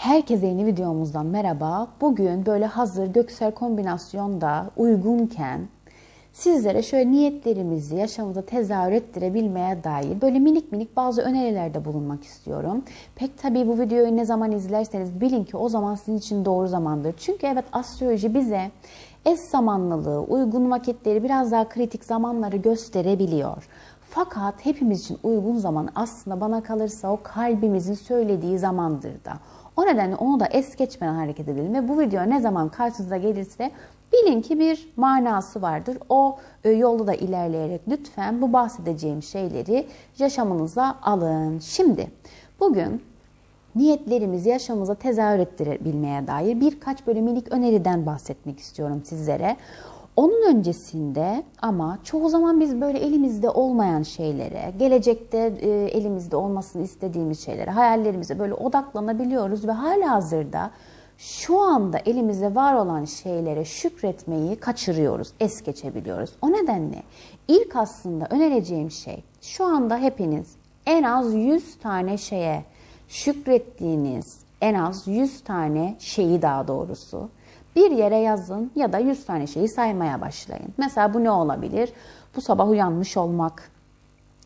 Herkese yeni videomuzdan merhaba. Bugün böyle hazır göksel kombinasyonda uygunken sizlere şöyle niyetlerimizi yaşamımıza tezahür ettirebilmeye dair böyle minik minik bazı önerilerde bulunmak istiyorum. Pek tabii bu videoyu ne zaman izlerseniz bilin ki o zaman sizin için doğru zamandır. Çünkü evet astroloji bize eş zamanlılığı, uygun vakitleri, biraz daha kritik zamanları gösterebiliyor. Fakat hepimiz için uygun zaman aslında bana kalırsa o kalbimizin söylediği zamandır da. O nedenle onu da es geçmeden hareket edelim ve bu video ne zaman karşınıza gelirse bilin ki bir manası vardır. O e, yolda da ilerleyerek lütfen bu bahsedeceğim şeyleri yaşamınıza alın. Şimdi bugün niyetlerimizi yaşamımıza tezahür ettirebilmeye dair birkaç böyle minik öneriden bahsetmek istiyorum sizlere. Onun öncesinde ama çoğu zaman biz böyle elimizde olmayan şeylere, gelecekte e, elimizde olmasını istediğimiz şeylere, hayallerimize böyle odaklanabiliyoruz ve hala hazırda şu anda elimizde var olan şeylere şükretmeyi kaçırıyoruz, es geçebiliyoruz. O nedenle ilk aslında önereceğim şey şu anda hepiniz en az 100 tane şeye şükrettiğiniz en az 100 tane şeyi daha doğrusu bir yere yazın ya da 100 tane şeyi saymaya başlayın. Mesela bu ne olabilir? Bu sabah uyanmış olmak,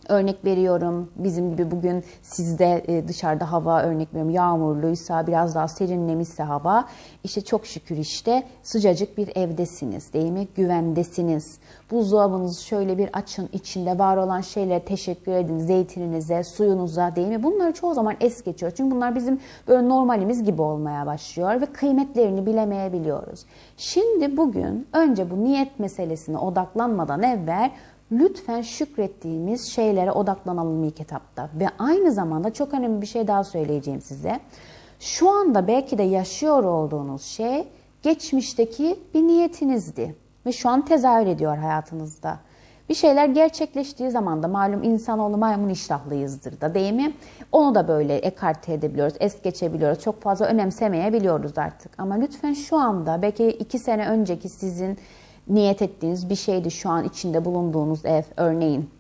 Örnek veriyorum bizim gibi bugün sizde e, dışarıda hava örnek veriyorum yağmurluysa biraz daha serinlemişse hava işte çok şükür işte sıcacık bir evdesiniz değil mi? Güvendesiniz. Buzdolabınızı şöyle bir açın içinde var olan şeylere teşekkür edin zeytininize suyunuza değil mi? Bunları çoğu zaman es geçiyor. Çünkü bunlar bizim böyle normalimiz gibi olmaya başlıyor ve kıymetlerini bilemeyebiliyoruz. Şimdi bugün önce bu niyet meselesine odaklanmadan evvel lütfen şükrettiğimiz şeylere odaklanalım ilk etapta. Ve aynı zamanda çok önemli bir şey daha söyleyeceğim size. Şu anda belki de yaşıyor olduğunuz şey geçmişteki bir niyetinizdi. Ve şu an tezahür ediyor hayatınızda. Bir şeyler gerçekleştiği zaman da malum insanoğlu maymun iştahlıyızdır da değil mi? Onu da böyle ekarte edebiliyoruz, es geçebiliyoruz. Çok fazla önemsemeyebiliyoruz artık. Ama lütfen şu anda belki iki sene önceki sizin niyet ettiğiniz bir şeydi şu an içinde bulunduğunuz ev örneğin.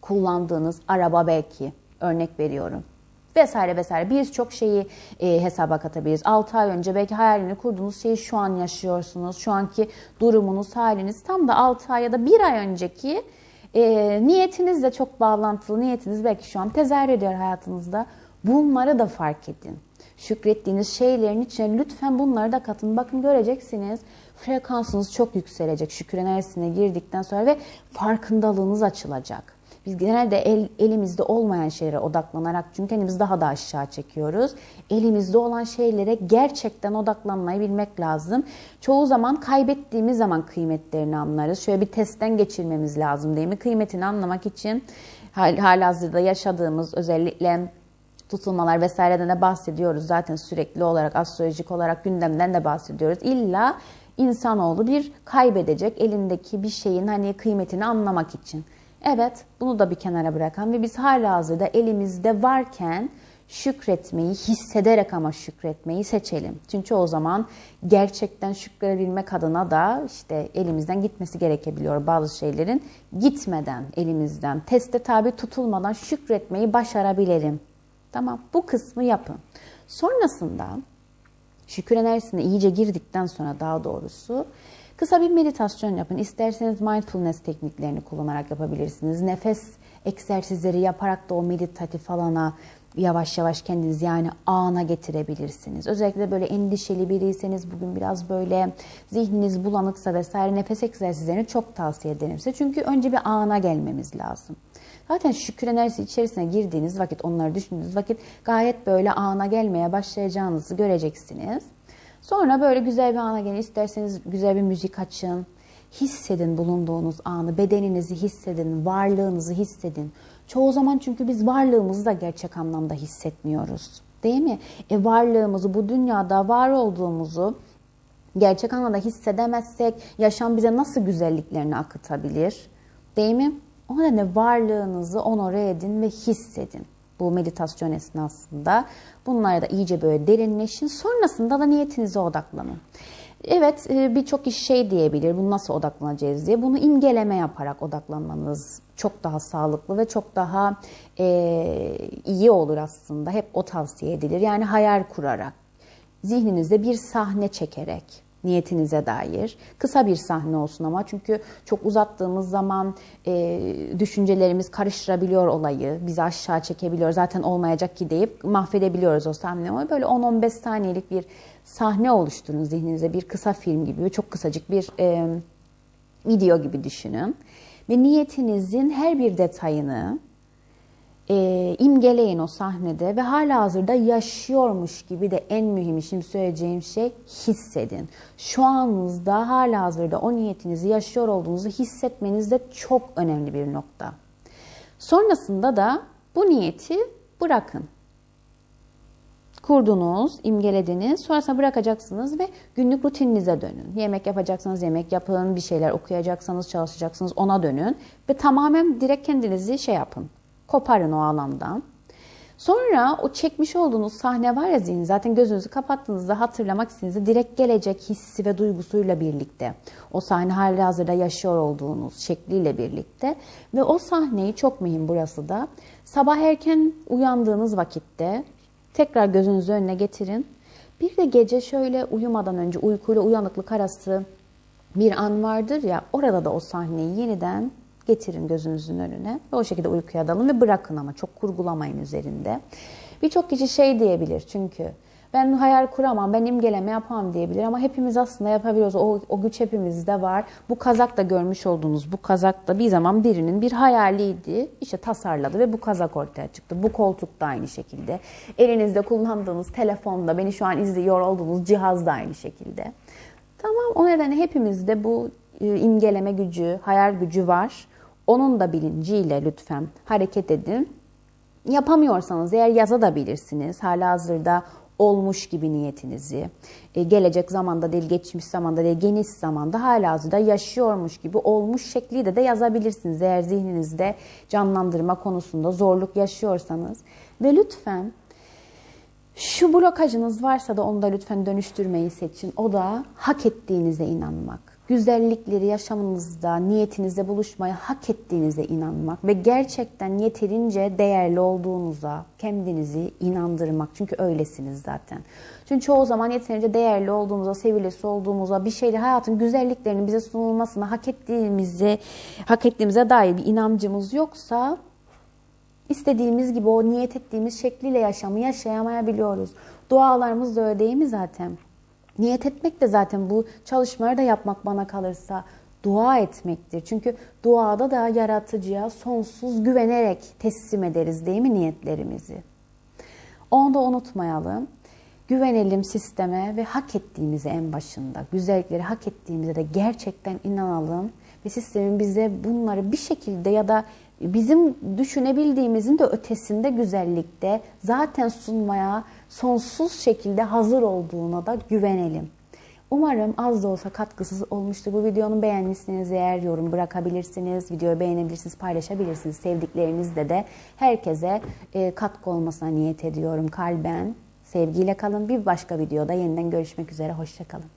Kullandığınız araba belki örnek veriyorum. Vesaire vesaire birçok şeyi e, hesaba katabiliriz. 6 ay önce belki hayalini kurduğunuz şeyi şu an yaşıyorsunuz. Şu anki durumunuz, haliniz tam da 6 ay ya da 1 ay önceki e, niyetinizle çok bağlantılı. Niyetiniz belki şu an tezahür ediyor hayatınızda. Bunları da fark edin. Şükrettiğiniz şeylerin içine lütfen bunları da katın. Bakın göreceksiniz frekansınız çok yükselecek şükür enerjisine girdikten sonra ve farkındalığınız açılacak. Biz genelde el, elimizde olmayan şeylere odaklanarak çünkü kendimizi daha da aşağı çekiyoruz. Elimizde olan şeylere gerçekten odaklanmayı bilmek lazım. Çoğu zaman kaybettiğimiz zaman kıymetlerini anlarız. Şöyle bir testten geçirmemiz lazım değil mi? Kıymetini anlamak için hal, halihazırda yaşadığımız özellikle tutulmalar vesaireden de bahsediyoruz. Zaten sürekli olarak astrolojik olarak gündemden de bahsediyoruz. İlla insanoğlu bir kaybedecek elindeki bir şeyin hani kıymetini anlamak için. Evet bunu da bir kenara bırakan ve biz hala hazırda elimizde varken şükretmeyi hissederek ama şükretmeyi seçelim. Çünkü o zaman gerçekten şükredebilmek adına da işte elimizden gitmesi gerekebiliyor bazı şeylerin. Gitmeden elimizden, teste tabi tutulmadan şükretmeyi başarabilelim. Tamam bu kısmı yapın. Sonrasında şükür enerjisine iyice girdikten sonra daha doğrusu kısa bir meditasyon yapın. İsterseniz mindfulness tekniklerini kullanarak yapabilirsiniz. Nefes egzersizleri yaparak da o meditatif alana yavaş yavaş kendinizi yani ana getirebilirsiniz. Özellikle böyle endişeli biriyseniz bugün biraz böyle zihniniz bulanıksa vesaire nefes egzersizlerini çok tavsiye ederim size. Çünkü önce bir ana gelmemiz lazım. Zaten şükür enerjisi içerisine girdiğiniz vakit, onları düşündüğünüz vakit gayet böyle ana gelmeye başlayacağınızı göreceksiniz. Sonra böyle güzel bir ana gelin. isterseniz güzel bir müzik açın. Hissedin bulunduğunuz anı, bedeninizi hissedin, varlığınızı hissedin. Çoğu zaman çünkü biz varlığımızı da gerçek anlamda hissetmiyoruz. Değil mi? E varlığımızı, bu dünyada var olduğumuzu gerçek anlamda hissedemezsek yaşam bize nasıl güzelliklerini akıtabilir? Değil mi? O nedenle varlığınızı onore edin ve hissedin bu meditasyon esnasında. Bunlara da iyice böyle derinleşin. Sonrasında da niyetinize odaklanın. Evet e, birçok iş şey diyebilir bunu nasıl odaklanacağız diye. Bunu imgeleme yaparak odaklanmanız çok daha sağlıklı ve çok daha e, iyi olur aslında. Hep o tavsiye edilir. Yani hayal kurarak zihninizde bir sahne çekerek niyetinize dair. Kısa bir sahne olsun ama çünkü çok uzattığımız zaman e, düşüncelerimiz karıştırabiliyor olayı. Bizi aşağı çekebiliyor. Zaten olmayacak ki deyip mahvedebiliyoruz o sahne ama böyle 10-15 saniyelik bir sahne oluşturun zihninizde. Bir kısa film gibi, çok kısacık bir e, video gibi düşünün. Ve niyetinizin her bir detayını e, imgeleyin o sahnede ve hala hazırda yaşıyormuş gibi de en mühim şimdi söyleyeceğim şey hissedin. Şu anınızda hala hazırda o niyetinizi yaşıyor olduğunuzu hissetmeniz de çok önemli bir nokta. Sonrasında da bu niyeti bırakın. Kurdunuz, imgelediniz, sonrasında bırakacaksınız ve günlük rutininize dönün. Yemek yapacaksanız yemek yapın, bir şeyler okuyacaksanız çalışacaksınız ona dönün ve tamamen direkt kendinizi şey yapın, Koparın o alandan. Sonra o çekmiş olduğunuz sahne var ya zihin zaten gözünüzü kapattığınızda hatırlamak istediğinizde direkt gelecek hissi ve duygusuyla birlikte. O sahne hali hazırda yaşıyor olduğunuz şekliyle birlikte. Ve o sahneyi çok mühim burası da. Sabah erken uyandığınız vakitte tekrar gözünüzü önüne getirin. Bir de gece şöyle uyumadan önce uykuyla uyanıklık arası bir an vardır ya orada da o sahneyi yeniden getirin gözünüzün önüne ve o şekilde uykuya dalın ve bırakın ama çok kurgulamayın üzerinde. Birçok kişi şey diyebilir çünkü ben hayal kuramam, ben imgeleme yapamam diyebilir ama hepimiz aslında yapabiliyoruz. O, o güç hepimizde var. Bu kazak da görmüş olduğunuz bu kazak da bir zaman birinin bir hayaliydi. İşte tasarladı ve bu kazak ortaya çıktı. Bu koltuk da aynı şekilde. Elinizde kullandığınız telefonda, beni şu an izliyor olduğunuz cihaz da aynı şekilde. Tamam o nedenle hepimizde bu e, imgeleme gücü, hayal gücü var. Onun da bilinciyle lütfen hareket edin. Yapamıyorsanız eğer yazabilirsiniz. Hala hazırda olmuş gibi niyetinizi, e, gelecek zamanda değil, geçmiş zamanda değil, geniş zamanda hala hazırda yaşıyormuş gibi olmuş şekli de de yazabilirsiniz. Eğer zihninizde canlandırma konusunda zorluk yaşıyorsanız. Ve lütfen şu blokajınız varsa da onu da lütfen dönüştürmeyi seçin. O da hak ettiğinize inanmak güzellikleri yaşamınızda, niyetinizde buluşmaya hak ettiğinize inanmak ve gerçekten yeterince değerli olduğunuza kendinizi inandırmak. Çünkü öylesiniz zaten. Çünkü çoğu zaman yeterince değerli olduğumuza, sevilesi olduğumuza, bir şeyle hayatın güzelliklerinin bize sunulmasına hak ettiğimizi, hak ettiğimize dair bir inancımız yoksa istediğimiz gibi o niyet ettiğimiz şekliyle yaşamı yaşayamayabiliyoruz. Dualarımız da öyle değil mi zaten? Niyet etmek de zaten bu çalışmaları da yapmak bana kalırsa dua etmektir. Çünkü duada da yaratıcıya sonsuz güvenerek teslim ederiz değil mi niyetlerimizi? Onu da unutmayalım. Güvenelim sisteme ve hak ettiğimize en başında, güzellikleri hak ettiğimize de gerçekten inanalım ve sistemin bize bunları bir şekilde ya da bizim düşünebildiğimizin de ötesinde güzellikte zaten sunmaya sonsuz şekilde hazır olduğuna da güvenelim. Umarım az da olsa katkısız olmuştur. Bu videonun beğenmişsiniz eğer yorum bırakabilirsiniz, videoyu beğenebilirsiniz, paylaşabilirsiniz. Sevdiklerinizle de herkese e, katkı olmasına niyet ediyorum kalben. Sevgiyle kalın. Bir başka videoda yeniden görüşmek üzere. Hoşçakalın.